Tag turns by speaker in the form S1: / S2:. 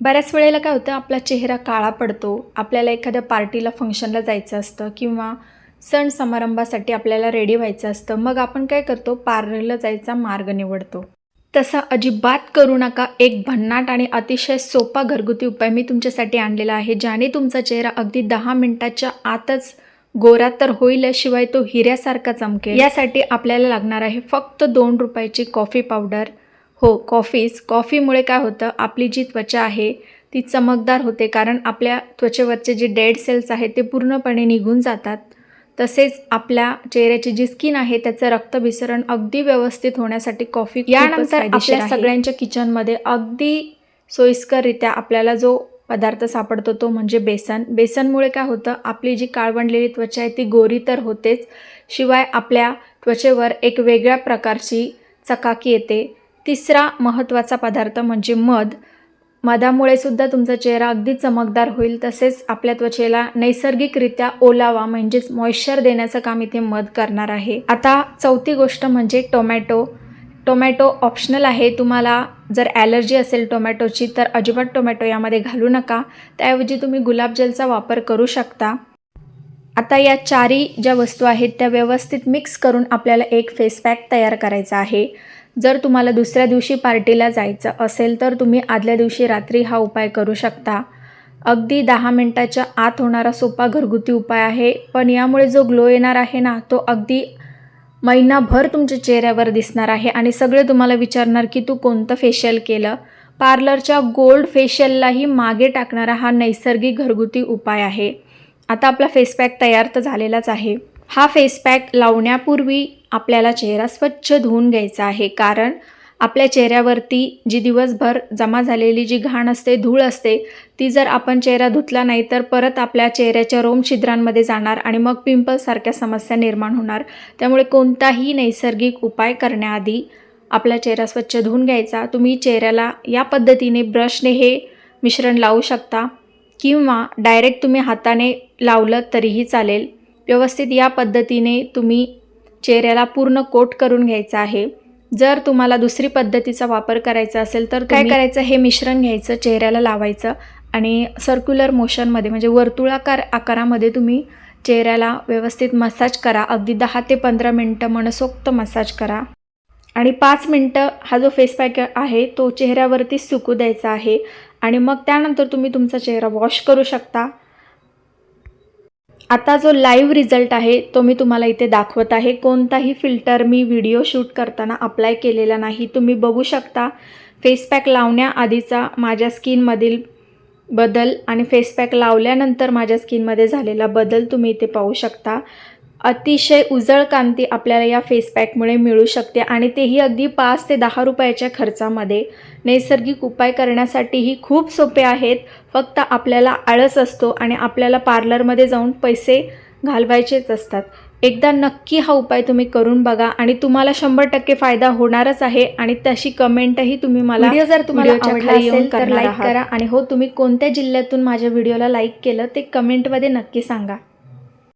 S1: बऱ्याच वेळेला काय होतं आपला चेहरा काळा पडतो आपल्याला एखाद्या पार्टीला फंक्शनला जायचं असतं किंवा सण समारंभासाठी आपल्याला रेडी व्हायचं असतं मग आपण काय करतो पार्लरला जायचा मार्ग निवडतो. तसा अजिबात करू नका. एक भन्नाट आणि अतिशय सोपा घरगुती उपाय मी तुमच्यासाठी आणलेला आहे ज्याने तुमचा चेहरा अगदी दहा मिनिटाच्या आतच गोरा तर होईल शिवाय तो हिऱ्यासारखा चमकेल. यासाठी आपल्याला लागणार आहे फक्त दोन रुपयाची कॉफी पावडर हो कॉफीच कॉफीमुळे काय होतं आपली जी त्वचा आहे ती चमकदार होते कारण आपल्या त्वचेवरचे जे डेड सेल्स आहेत ते पूर्णपणे निघून जातात. तसेच आपल्या चेहऱ्याची जी स्किन आहे त्याचं रक्तभिसरण अगदी व्यवस्थित होण्यासाठी कॉफी यानंतर आपल्या सगळ्यांच्या किचनमध्ये अगदी सोयीस्कररित्या आपल्याला जो पदार्थ सापडतो तो म्हणजे बेसन. बेसनमुळे काय होतं आपली जी काळवंडलेली त्वचा आहे ती गोरी तर होतेच. शिवाय आपल्या त्वचेवर एक वेगळ्या प्रकारची चकाकी येते. तिसरा महत्त्वाचा पदार्थ म्हणजे मध. मधामुळे सुद्धा तुमचा चेहरा अगदी चमकदार होईल तसेच आपल्या त्वचेला नैसर्गिकरित्या ओलावा म्हणजेच मॉइश्चर देण्याचं काम इथे मध करणार आहे. आता चौथी गोष्ट म्हणजे टोमॅटो. टोमॅटो ऑप्शनल आहे. तुम्हाला जर ॲलर्जी असेल टोमॅटोची तर अजिबात टोमॅटो यामध्ये घालू नका. त्याऐवजी तुम्ही गुलाबजलचा वापर करू शकता. आता या चारी ज्या वस्तू आहेत त्या व्यवस्थित मिक्स करून आपल्याला एक फेस पॅक तयार करायचा आहे. जर तुम्हाला दुसऱ्या दिवशी पार्टीला जायचं असेल तर तुम्ही आदल्या दिवशी रात्री हा उपाय करू शकता. अगदी दहा मिनटाच्या आत होणारा सोपा घरगुती उपाय आहे पण यामुळे जो ग्लो येणार आहे ना तो अगदी महिनाभर तुमच्या चेहऱ्यावर दिसणार आहे आणि सगळे तुम्हाला विचारणार की तू कोणतं फेशियल केलं? पार्लरच्या गोल्ड फेशियललाही मागे टाकणारा हा नैसर्गिक घरगुती उपाय आहे. आता आपला फेस पॅक तयार तर झालेलाच आहे. हा फेस पॅक लावण्यापूर्वी आपल्याला चेहरा स्वच्छ धुवून घ्यायचा आहे. कारण आपल्या चेहऱ्यावरती जी दिवसभर जमा झालेली जी घाण असते धूळ असते ती जर आपण चेहरा धुतला नाही तर परत आपल्या चेहऱ्याच्या रोम छिद्रांमध्ये जाणार आणि मग पिंपल्ससारख्या समस्या निर्माण होणार. त्यामुळे कोणताही नैसर्गिक उपाय करण्याआधी आपला चेहरा स्वच्छ धुवून घ्यायचा. तुम्ही चेहऱ्याला या पद्धतीने ब्रशने हे मिश्रण लावू शकता किंवा डायरेक्ट तुम्ही हाताने लावलं तरीही चालेल. व्यवस्थित या पद्धतीने तुम्ही चेहऱ्याला पूर्ण कोट करून घ्यायचा आहे. जर तुम्हाला दुसरी पद्धतीचा वापर करायचा असेल तर काय करायचं? हे मिश्रण घ्यायचं चेहऱ्याला लावायचं आणि सर्क्युलर मोशनमध्ये म्हणजे वर्तुळाकार आकारामध्ये तुम्ही चेहऱ्याला व्यवस्थित मसाज करा. अगदी दहा ते पंधरा मिनटं मनसोक्त मसाज करा. आणि पाच मिनटं हा जो फेस पॅक आहे तो चेहऱ्यावरती सुकू द्यायचा आहे. आणि मग त्यानंतर तुम्ही तुमचा चेहरा वॉश करू शकता. आता जो लाईव्ह रिझल्ट आहे तो मी तुम्हाला इथे दाखवत आहे. कोणताही फिल्टर मी व्हिडिओ शूट करताना अप्लाय केलेला नाही. तुम्ही बघू शकता फेस पॅक लावण्याआधीचा माझ्या स्किनमधील बदल आणि फेस पॅक लावल्यानंतर माझ्या स्किनमध्ये झालेला बदल तुम्ही इथे पाहू शकता. अतिशय उजळ कांती आपल्याला या फेस पॅकमुळे मिळू शकते आणि तेही अगदी पाच ते दहा रुपयाच्या खर्चामध्ये. नैसर्गिक उपाय करण्यासाठीही खूप सोपे आहेत. फक्त आपल्याला आळस असतो आणि आपल्याला पार्लरमध्ये जाऊन पैसे घालवायचेच असतात. एकदा नक्की हा उपाय तुम्ही करून बघा आणि तुम्हाला शंभर टक्के फायदा होणारच आहे आणि तशी कमेंटही तुम्ही मला व्हिडिओ जर तुम्हाला आवडला असेल तर लाईक करा आणि हो तुम्ही कोणत्या जिल्ह्यातून माझ्या व्हिडिओला लाईक केलं ते कमेंटमध्ये नक्की सांगा.